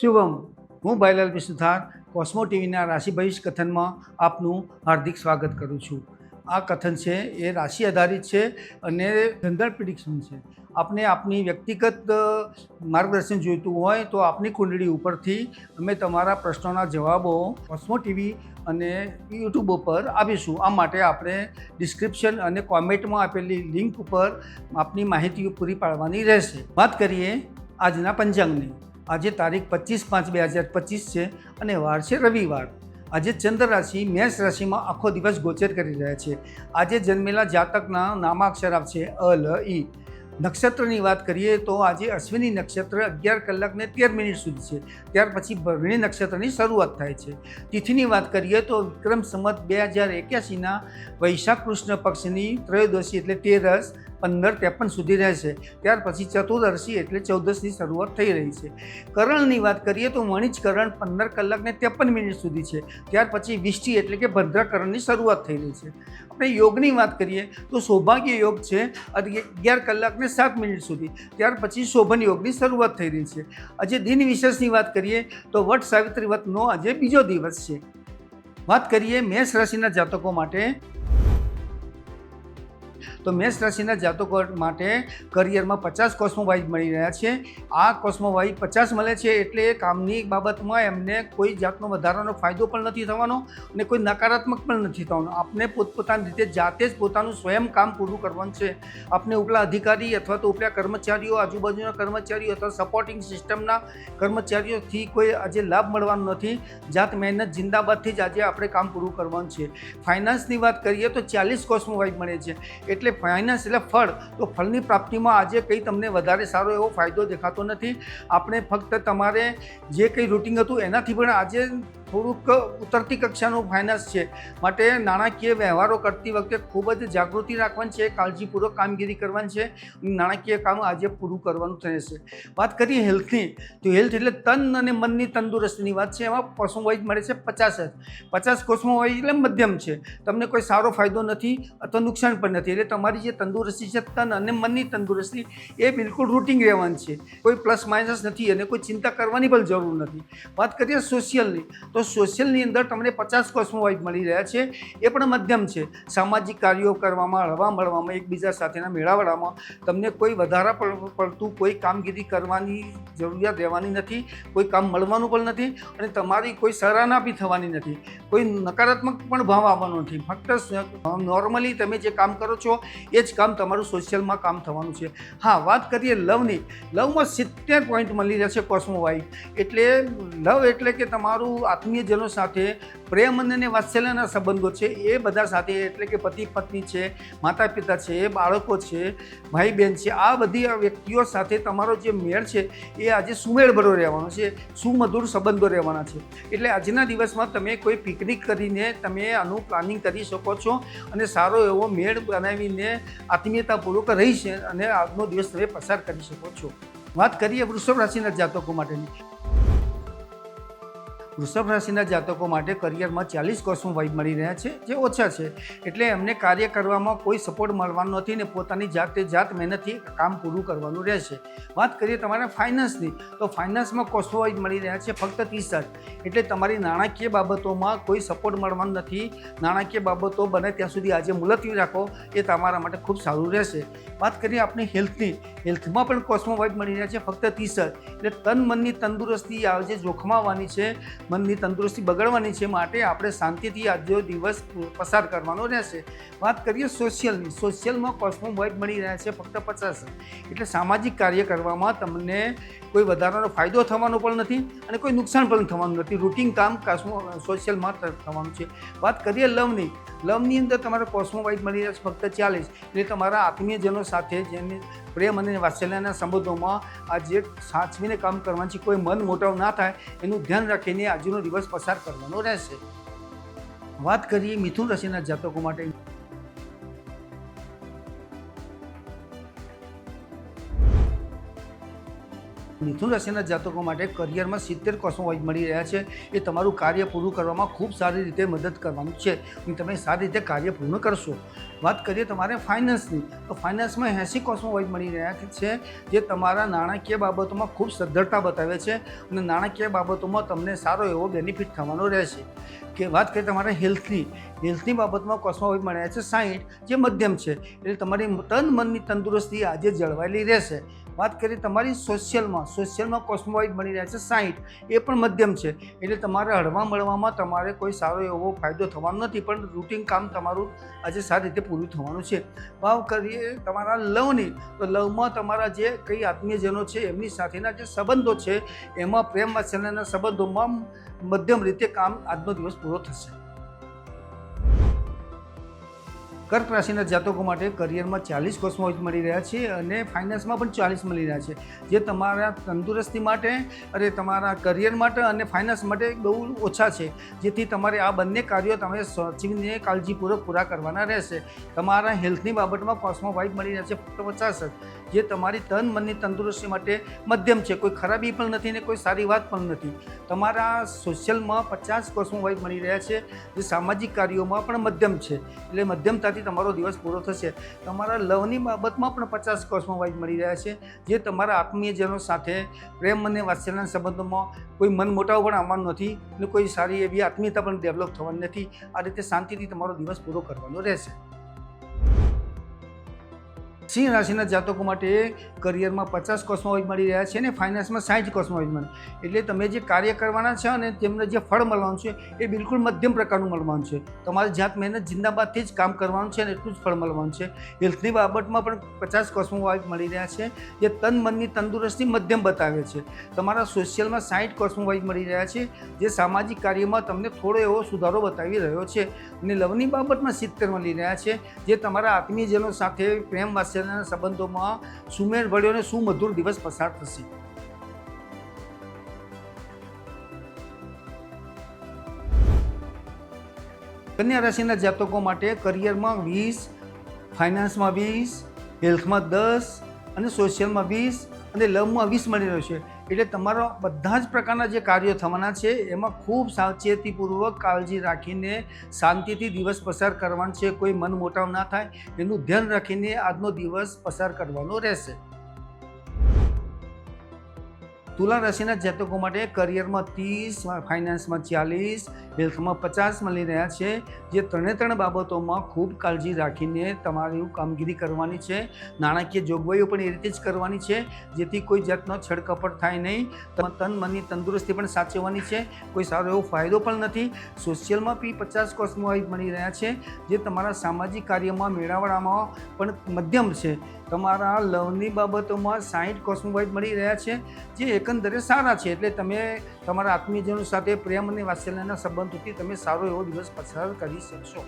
શુભમ. હું ભાઈલાલ વિશુધાર કોસ્મો ટીવીના રાશિ ભવિષ્ય કથનમાં આપનું હાર્દિક સ્વાગત કરું છું. આ કથન છે, એ રાશિ આધારિત છે અને જનરલ પ્રિડિક્શન છે. આપને આપની વ્યક્તિગત માર્ગદર્શન જોઈતું હોય તો આપની કુંડળી ઉપરથી અમે તમારા પ્રશ્નોના જવાબો કોસ્મો ટીવી અને યુટ્યુબ ઉપર આપીશું. આ માટે આપણે ડિસ્ક્રિપ્શન અને કોમેન્ટમાં આપેલી લિંક ઉપર આપની માહિતી પૂરી પાડવાની રહેશે. વાત કરીએ આજના પંચાંગની. આજે તારીખ પચીસ પાંચ બે હજાર પચીસ છે અને વાર છે રવિવાર. આજે ચંદ્ર રાશિ, મેષ રાશિમાં આખો દિવસ ગોચર કરી રહ્યા છે. આજે જન્મેલા જાતકના નામાક્ષર આવશે અ ઈ. નક્ષત્રની વાત કરીએ તો આજે અશ્વિની નક્ષત્ર અગિયાર કલાક ને તેર મિનિટ સુધી છે. ત્યાર પછી ભરણી નક્ષત્રની શરૂઆત થાય છે. તિથિની વાત કરીએ તો વિક્રમ સંમત બે હજાર એક્યાસીના વૈશાખ કૃષ્ણ પક્ષની ત્રયોદશી એટલે તેરસ પંદર ત્રેપન સુધી રહેશે ત્યાર પછી ચતુર્દશી એટલે ચૌદસની શરૂઆત થઈ રહી છે. કરણની વાત કરીએ તો વણિજ કરણ પંદર કલાક ને ત્રેપન મિનિટ સુધી છે. ત્યાર પછી વિષ્ટિ એટલે કે ભદ્રકરણની શરૂઆત થઈ રહી છે. આપણે યોગની વાત કરીએ તો સૌભાગ્ય યોગ છે અગિયાર કલાક ને સાત મિનિટ સુધી. ત્યાર પછી શોભન યોગની શરૂઆત થઈ રહી છે. આજે દિન વિશેષની વાત કરીએ તો વટ સાવિત્રી વ્રતનો આજે બીજો દિવસ છે. વાત કરીએ મેષ રાશિના જાતકો માટે. તો મેષ રાશિના જાતકો માટે કરિયરમાં પચાસ કોસ્મોવાઇઝ મળી રહ્યા છે. આ કોસ્મોવાઇઝ પચાસ મળે છે એટલે કામની બાબતમાં એમને કોઈ જાતનો વધારાનો ફાયદો પણ નથી થવાનો અને કોઈ નકારાત્મક પણ નથી થવાનો. આપને પોતપોતાની રીતે જાતે જ પોતાનું સ્વયં કામ પૂરું કરવાનું છે. આપને ઉપલા અધિકારી અથવા તો ઉપલા કર્મચારીઓ, આજુબાજુના કર્મચારીઓ અથવા સપોર્ટિંગ સિસ્ટમના કર્મચારીઓથી કોઈ આજે લાભ મળવાનો નથી. જાત મહેનત જિંદાબાદથી જ આજે આપણે કામ પૂરું કરવાનું છે. ફાઇનાન્સની વાત કરીએ તો ચાલીસ કોસ્મોવાઇઝ મળે છે. એટલે ફાઇનાન્સ એટલે ફળ. તો ફળની પ્રાપ્તિમાં આજે કંઈ તમને વધારે સારો એવો ફાયદો દેખાતો નથી. આપણે ફક્ત તમારે જે કંઈ રૂટિંગ હતું એનાથી પણ આજે થોડુંક ઉતરતી કક્ષાનું ફાઇનાન્સ છે. માટે નાણાકીય વ્યવહારો કરતી વખતે ખૂબ જ જાગૃતિ રાખવાની છે, કાળજીપૂર્વક કામગીરી કરવાની છે નાણાકીય કામ આજે પૂરું કરવાનું રહેશે વાત કરીએ હેલ્થની તો હેલ્થ એટલે તન અને મનની તંદુરસ્તીની વાત છે. એમાં કોસ્મોવાઇઝ મળે છે પચાસ જ પચાસ કોસ્મોવાઇઝ એટલે મધ્યમ છે. તમને કોઈ સારો ફાયદો નથી અથવા નુકસાન પણ નથી. એટલે તમારી જે તંદુરસ્તી છે, તન અને મનની તંદુરસ્તી એ બિલકુલ રૂટિંગ રહેવાની છે. કોઈ પ્લસ માઇનસ નથી અને કોઈ ચિંતા કરવાની પણ જરૂર નથી. વાત કરીએ સોશિયલની તો સોશિયલની અંદર તમને પચાસ કોસ્મોવાઇઝ મળી રહ્યા છે. એ પણ મધ્યમ છે. સામાજિક કાર્યો કરવામાં, હળવા મળવામાં, એકબીજા સાથેના મેળાવડામાં તમને કોઈ વધારા પડ- પડતું કોઈ કામગીરી કરવાની જરૂરિયાત રહેવાની નથી, કોઈ કામ મળવાનું પણ નથી અને તમારી કોઈ સરાહના બી થવાની નથી. કોઈ નકારાત્મક પણ ભાવ આવવાનો નથી. ફક્ત નોર્મલી તમે જે કામ કરો છો, એ જ કામ તમારું સોશિયલમાં કામ થવાનું છે. હા, વાત કરીએ લવની. લવમાં સિત્તેર પોઈન્ટ મળી રહેશે કોસ્મોવાઇઝ એટલે લવ એટલે કે તમારું આત્મીયજનો સાથે પ્રેમ અને વાત્સલ્યના સંબંધો છે, એ બધા સાથે એટલે કે પતિ, પત્ની છે માતા પિતા છે, બાળકો છે ભાઈ બહેન છે, આ બધી વ્યક્તિઓ સાથે તમારો જે મેળ છે, એ આજે સુમેળભરો રહેવાનો છે, સુમધુર સંબંધો રહેવાના છે. એટલે આજના દિવસમાં તમે કોઈ પિકનિક કરીને તમે આનું પ્લાનિંગ કરી શકો છો અને સારો એવો મેળ બનાવીને આત્મીયતાપૂર્વક રહી અને આજનો દિવસ તમે પસાર કરી શકો છો. વાત કરીએ વૃષભ રાશિના જાતકો માટેની. વૃષભ રાશિના જાતકો માટે કરિયરમાં ચાલીસ કોસ્મો વાઇબ મળી રહ્યા છે, જે ઓછા છે. એટલે એમને કાર્ય કરવામાં કોઈ સપોર્ટ મળવાનો નથી ને પોતાની જાતે જાત મહેનતથી કામ પૂરું કરવાનું રહેશે. વાત કરીએ તમારા ફાઇનાન્સની, તો ફાઇનાન્સમાં કોસ્મો વાઇબ મળી રહ્યા છે ફક્ત ત્રીસ એટલે તમારી નાણાકીય બાબતોમાં કોઈ સપોર્ટ મળવાનો નથી. નાણાકીય બાબતો બને ત્યાં સુધી આજે મુલતવી રાખો, એ તમારા માટે ખૂબ સારું રહેશે. વાત કરીએ આપણી હેલ્થની, હેલ્થમાં પણ કોસ્મો વાઇબ મળી રહ્યા છે ફક્ત ત્રીસ એટલે તન મનની તંદુરસ્તી આજે જોખમાવાની છે. મનની તંદુરસ્તી બગડવાની છે, માટે આપણે શાંતિથી આજનો દિવસ પસાર કરવાનો રહેશે. વાત કરીએ સોશિયલની. સોશિયલમાં કોસ્મો વાઇટ મળી રહ્યા છે, ફક્ત પચાસ એટલે સામાજિક કાર્ય કરવામાં તમને કોઈ વધારાનો ફાયદો થવાનો પણ નથી અને કોઈ નુકસાન પણ થવાનું નથી. રૂટિન કામ કાસ્મો, સોશિયલમાં થવાનું છે. વાત કરીએ લવની. લવની અંદર તમારે કોસ્મો વાઇટ મળી રહ્યા છે, ફક્ત ચાલીસ. એટલે તમારા આત્મીયજનો સાથે જેની પ્રેમ અને વાત્સલ્યના સંબંધોમાં આ જે સાચવીને કામ કરવાથી કોઈ મન મોટાવ ના થાય, એનું ધ્યાન રાખીને આજનો દિવસ પસાર કરવાનો રહેશે. વાત કરીએ મિથુન રાશિના જાતકો માટે. મિથુન રાશિના જાતકો માટે કરિયરમાં સિત્તેર કોસ્મોવાઇઝ મળી રહ્યા છે. એ તમારું કાર્ય પૂરું કરવામાં ખૂબ સારી રીતે મદદ કરવાનું છે અને તમે સારી રીતે કાર્ય પૂર્ણ કરશો. વાત કરીએ તમારે ફાઇનાન્સની, તો ફાઇનાન્સમાં એંસી કોસ્મોવાઇઝ મળી રહ્યા છે જે તમારા નાણાકીય બાબતોમાં ખૂબ સદ્ધરતા બતાવે છે અને નાણાકીય બાબતોમાં તમને સારો એવો બેનિફિટ થવાનો રહેશે. કે વાત કરીએ તમારા હેલ્થની. હેલ્થની બાબતમાં કોસ્મોવાઇઝ મળ્યા છે સાહીઠ, જે મધ્યમ છે. એટલે તમારી તન મનની તંદુરસ્તી આજે જળવાયેલી રહેશે. વાત કરીએ તમારી સોશિયલમાં. સોશિયલમાં કોસ્મોવાઇઝ મળી રહ્યા છે સાહીઠ, એ પણ મધ્યમ છે. એટલે તમારે હળવા મળવામાં તમારે કોઈ સારો એવો ફાયદો થવાનો નથી, પણ રૂટિન કામ તમારું આજે સારી રીતે પૂરું થવાનું છે. ભાવ કરીએ તમારા લવની. તો લવમાં તમારા જે કઈ આત્મીયજનો છે, એમની સાથેના જે સંબંધો છે, એમાં પ્રેમ વાત્સલ્યના સંબંધોમાં મધ્યમ રીતે કામ આજનો દિવસ પૂરો થશે. કર્ક રાશિના જાતકો માટે કરિયરમાં ચાલીસ કોસ્મોઇઝ મળી રહ્યા છે અને ફાઇનાન્સમાં પણ ચાલીસ મળી રહ્યા છે. જે તમારા તંદુરસ્તી માટે અને તમારા કરિયર માટે અને ફાઇનાન્સ માટે બહુ ઓછા છે. જેથી તમારે આ બંને કાર્યો તમે સાચવીને કાળજીપૂર્વક પૂરા કરવાના રહેશે. તમારા હેલ્થની બાબતમાં કોસ્મોવાઇઝ મળી રહ્યા છે ફક્ત પચાસ જ. જે તમારી તન મનની તંદુરસ્તી માટે મધ્યમ છે. કોઈ ખરાબી પણ નથી ને કોઈ સારી વાત પણ નથી. તમારા સોશિયલમાં પચાસ કોસ્મોવાઇઝ મળી રહ્યા છે. જે સામાજિક કાર્યોમાં પણ મધ્યમ છે. એટલે મધ્યમતાથી તમારો દિવસ પૂરો થશે. તમારા લવની બાબતમાં પણ પચાસ કોસ્મોવાઇઝ મળી રહ્યા છે. જે તમારા આત્મીયજનો સાથે પ્રેમ અને વાત્સલ્યના સંબંધોમાં કોઈ મન મોટાવ પણ આવવાનો નથી અને કોઈ સારી એવી આત્મીયતા પણ ડેવલપ થવાની નથી. આ રીતે શાંતિથી તમારો દિવસ પૂરો કરવાનો રહેશે. સિંહ રાશિના જાતકો માટે કરિયરમાં પચાસ કોસ્મોવાઇઝ મળી રહ્યા છે અને ફાઇનાન્સમાં સાઠ કોસ્મોવાઇઝ મળે, એટલે તમે જે કાર્ય કરવાના છે અને તેમને જે ફળ મળવાનું છે એ બિલકુલ મધ્યમ પ્રકારનું મળવાનું છે. તમારે જાત મહેનત જિંદાબાદથી જ કામ કરવાનું છે અને એટલું જ ફળ મળવાનું છે. હેલ્થની બાબતમાં પણ પચાસ કોસ્મોવાઇઝ મળી રહ્યા છે, જે તન મનની તંદુરસ્તી મધ્યમ બતાવે છે. તમારા સોશિયલમાં સાઠ કોસ્મોવાઇઝ મળી રહ્યા છે, જે સામાજિક કાર્યમાં તમને થોડો એવો સુધારો બતાવી રહ્યો છે. અને લવની બાબતમાં સિત્તેર મળી રહ્યા છે, જે તમારા આત્મીયજનો સાથે પ્રેમ વાત્સલ્યના સંબંધોમાં સુમેળ ભળ્યો અને સુમધુર દિવસ પસાર થશે. કન્યા રાશિના જાતકો માટે કરિયરમાં વીસ, ફાઇનાન્સમાં વીસ, હેલ્થમાં દસ અને સોશિયલમાં વીસ અને લવમાં વીસ મળી રહ્યો છે. એટલે તમારા બધા જ પ્રકારના જે કાર્યો થવાના છે, એમાં ખૂબ સાવચેતીપૂર્વક કાળજી રાખીને શાંતિથી દિવસ પસાર કરવાનો છે. કોઈ મન મોટાવ ના થાય, એનું ધ્યાન રાખીને આજનો દિવસ પસાર કરવાનો રહેશે. તુલા રાશિના જાતકો માટે કરિયરમાં ત્રીસ, ફાઇનાન્સમાં ચાલીસ, હેલ્થમાં પચાસ મળી રહ્યા છે. જે ત્રણે ત્રણ બાબતોમાં ખૂબ કાળજી રાખીને તમારી કામગીરી કરવાની છે. નાણાકીય જોગવાઈઓ પણ એ રીતે જ કરવાની છે. જેથી કોઈ જાતનો છડકપટ થાય નહીં. તન મનની તંદુરસ્તી પણ સાચવવાની છે. કોઈ સારો એવો ફાયદો પણ નથી. સોશિયલમાં બી પચાસ કોસ્મોવાઇઝ મળી રહ્યા છે. જે તમારા સામાજિક કાર્યમાં મેળાવડામાં પણ મધ્યમ છે. તમારા લવની બાબતોમાં સાઠ કોસ્મોવાઇઝ મળી રહ્યા છે. જે એકંદરે સારા છે. એટલે તમે તમારા આત્મીયજનો સાથે પ્રેમ અને વાત્સલ્યના સંબંધોથી તમે સારો એવો દિવસ પસાર કરી શકશો.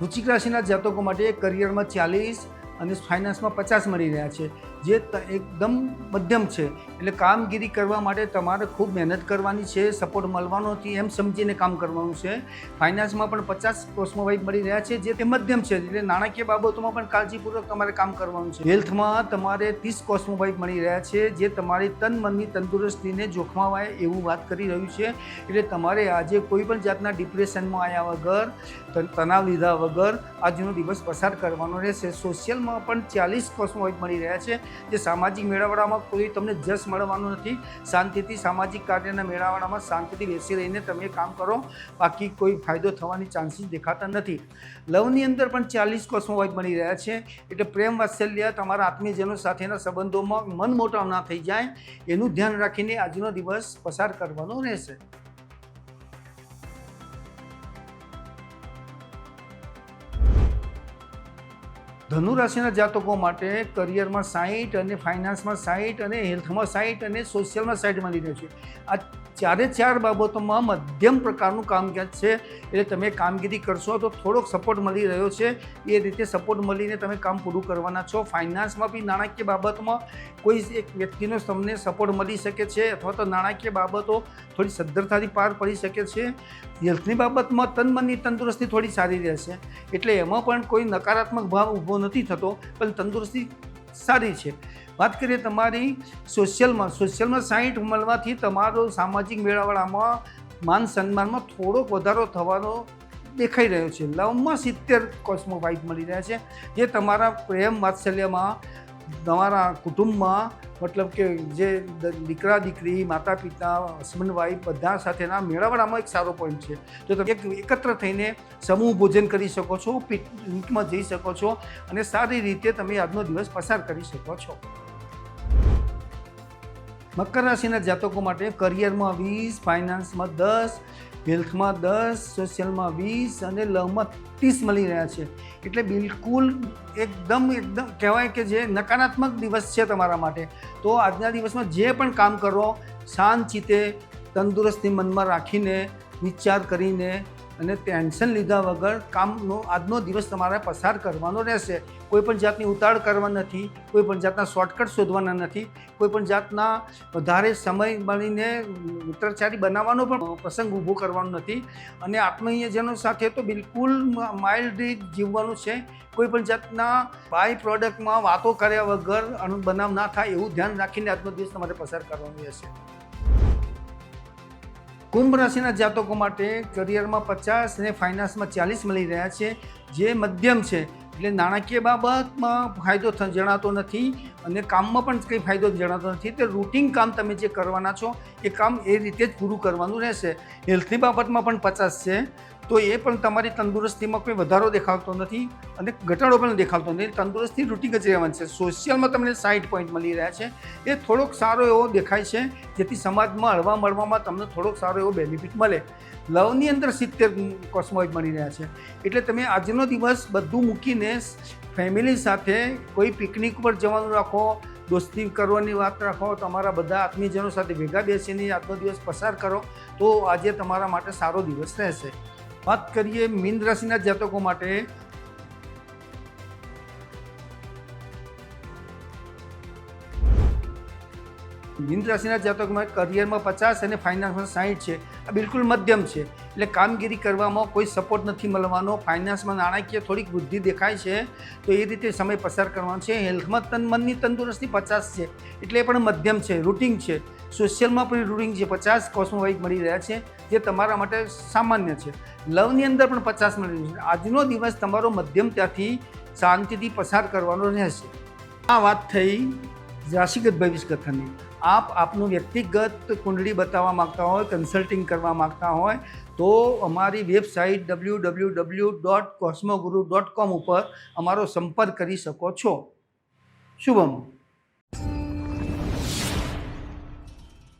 વૃશ્ચિક રાશિના જાતકો માટે કરિયરમાં ચાલીસ અને ફાઇનાન્સમાં પચાસ મળી રહ્યા છે. જે એકદમ મધ્યમ છે. એટલે કામગીરી કરવા માટે તમારે ખૂબ મહેનત કરવાની છે સપોર્ટ મળવાનો નથી એમ સમજીને કામ કરવાનું છે. ફાઇનાન્સમાં પણ પચાસ કોસ્મોવાઇઝ મળી રહ્યા છે, જે તે મધ્યમ છે. એટલે નાણાકીય બાબતોમાં પણ કાળજીપૂર્વક તમારે કામ કરવાનું છે. હેલ્થમાં તમારે ત્રીસ કોસ્મોવાઇફ મળી રહ્યા છે, જે તમારી તન મનની તંદુરસ્તીને જોખમાવાય એવું વાત કરી રહ્યું છે. એટલે તમારે આજે કોઈ પણ જાતના ડિપ્રેશનમાં આવ્યા વગર તણાવ લીધા વગર, આજનો દિવસ પસાર કરવાનો રહેશે. સોશિયલમાં પણ ચાલીસ કોસ્મોવાઇફ મળી રહ્યા છે. જે સામાજિક મેળાવડામાં કોઈ તમને જશ મળવાનું નથી, શાંતિથી સામાજિક કાર્યના મેળાવડામાં શાંતિથી બેસી રહીને તમે કામ કરો, બાકી કોઈ ફાયદો થવાની ચાન્સીસ દેખાતા નથી. લવની અંદર પણ ચાલીસ કોસ્મોવાઇઝ મળી રહ્યા છે, એટલે પ્રેમ, વાત્સલ્ય તમારા આત્મીયજનો સાથેના સંબંધોમાં મન મોટા ના થઈ જાય, એનું ધ્યાન રાખીને આજનો દિવસ પસાર કરવાનો રહેશે. ધનુ રાશિના જાતકો માટે કરિયરમાં સાઈઠ અને ફાઇનાન્સમાં સાઈઠ અને હેલ્થમાં સાઈઠ અને સોશિયલમાં મળી રહ્યું છે. આ ચારે ચાર બાબતોમાં મધ્યમ પ્રકારનું કામકાજ છે. એટલે તમે કામગીરી કરશો તો થોડોક સપોર્ટ મળી રહ્યો છે. એ રીતે સપોર્ટ મળીને તમે કામ પૂરું કરવાના છો. ફાઇનાન્સમાં બી નાણાકીય બાબતમાં કોઈ એક વ્યક્તિનો તમને સપોર્ટ મળી શકે છે અથવા તો નાણાકીય બાબતો થોડી સદ્ધરતાથી પાર પડી શકે છે. હેલ્થની બાબતમાં તન મનની તંદુરસ્તી થોડી સારી રહેશે. એટલે એમાં પણ કોઈ નકારાત્મક ભાવ ઊભો નથી થતો. પણ તંદુરસ્તી સારી છે. વાત કરીએ તમારી સોશિયલમાં. સોશિયલમાં સાહીઠ મળવાથી તમારો સામાજિક મેળાવડામાં માન સન્માનમાં થોડોક વધારો થવાનો દેખાઈ રહ્યો છે. લવમાં સિત્તેર કોસ્મો વાઇફ મળી રહ્યા છે. જે તમારા પ્રેમ વાત્સલ્યમાં, તમારા કુટુંબમાં મતલબ કે જે દીકરા, દીકરી માતા પિતા હસબન્ડ વાઈફ બધા સાથેના મેળાવડામાં એક સારો પોઈન્ટ છે. તો તમે એક, એકત્ર થઈને સમૂહ ભોજન કરી શકો છો પિકનિકમાં જઈ શકો છો અને સારી રીતે તમે આજનો દિવસ પસાર કરી શકો છો. મકર રાશિના જાતકો માટે કરિયરમાં વીસ ફાઇનાન્સમાં દસ હેલ્થમાં દસ, સોશિયલમાં વીસ અને લવમાં ત્રીસ મળી રહ્યા છે. એટલે બિલકુલ એકદમ એકદમ કહેવાય કે જે નકારાત્મક દિવસ છે તમારા માટે, તો આજના દિવસમાં જે પણ કામ કરો, શાંત ચિત્તે, તંદુરસ્તી મનમાં રાખીને, વિચાર કરીને અને ટેન્શન લીધા વગર કામનો આજનો દિવસ તમારે પસાર કરવાનો રહેશે. કોઈ પણ જાતની ઉતાળ કરવા નથી, કોઈ પણ જાતના શોર્ટકટ શોધવાના નથી, કોઈ પણ જાતના વધારે સમય મળીને મિત્રચારી બનાવવાનો પણ પ્રસંગ ઊભો કરવાનો નથી. અને આત્મીયજનો સાથે તો બિલકુલ માઇલ્ડ જીવવાનું છે. કોઈ પણ જાતના બાય પ્રોડક્ટમાં વાતો કર્યા વગર બનાવ ના થાય એવું ધ્યાન રાખીને આજનો દિવસ તમારે પસાર કરવાનો રહેશે. કુંભ રાશિના જાતકો માટે કરિયરમાં પચાસ અને ફાઇનાન્સમાં ચાલીસ મળી રહ્યા છે, જે મધ્યમ છે. એટલે નાણાકીય બાબતમાં ફાયદો જણાતો નથી અને કામમાં પણ કંઈ ફાયદો જણાતો નથી. તે રૂટિન કામ તમે જે કરવાના છો, એ કામ એ રીતે જ પૂરું કરવાનું રહેશે. હેલ્થની બાબતમાં પણ પચાસ છે. તો એ પણ તમારી તંદુરસ્તીમાં કોઈ વધારો દેખાતો નથી અને ઘટાડો પણ દેખાતો નથી. તંદુરસ્તી રૂટિન જ રહેવાની છે. સોશિયલમાં તમને સાઠ પોઈન્ટ મળી રહ્યા છે. એ થોડોક સારો એવો દેખાય છે, જેથી સમાજમાં હળવા મળવામાં તમને થોડોક સારો એવો બેનિફિટ મળે. લવની અંદર સિત્તેર કોસ્મોઇડ મળી રહ્યા છે. એટલે તમે આજનો દિવસ બધું મૂકીને ફેમિલી સાથે કોઈ પિકનિક પર જવાનું રાખો, દોસ્તી કરવાની વાત રાખો, તમારા બધા આત્મીયજનો સાથે ભેગા બેસીને આજનો દિવસ પસાર કરો, તો આજે તમારા માટે સારો દિવસ રહેશે. વાત કરીએ મીન રાશિના જાતકો માટે. મીન રાશિના જાતકોમાં કરિયરમાં પચાસ અને ફાઇનાન્સમાં સાહીઠ છે. આ બિલકુલ મધ્યમ છે. એટલે કામગીરી કરવામાં કોઈ સપોર્ટ નથી મળવાનો. ફાઇનાન્સમાં નાણાકીય થોડીક વૃદ્ધિ દેખાય છે. તો એ રીતે સમય પસાર કરવાનો છે. હેલ્થમાં તન, મનની તંદુરસ્તી પચાસ છે. એટલે પણ મધ્યમ છે. રૂટિન છે. સોશિયલમાં પણ રૂટિંગ છે. પચાસ કોસ્મોવાઇક મળી રહ્યા છે, જે તમારા માટે સામાન્ય છે. લવની અંદર પણ પચાસ મળી રહ્યું છે. આજનો દિવસ તમારો મધ્યમ ત્યાંથી શાંતિથી પસાર કરવાનો રહેશે. આ વાત થઈ રાશિગત ભવિષ્ય કથનની આપ આપનું વ્યક્તિગત કુંડળી બતાવવા માગતા હોય કન્સલ્ટિંગ કરવા માગતા હોય, તો અમારી website W W W dot Cosmoguru dot com ઉપર અમારો સંપર્ક કરી શકો છો. શુભમ.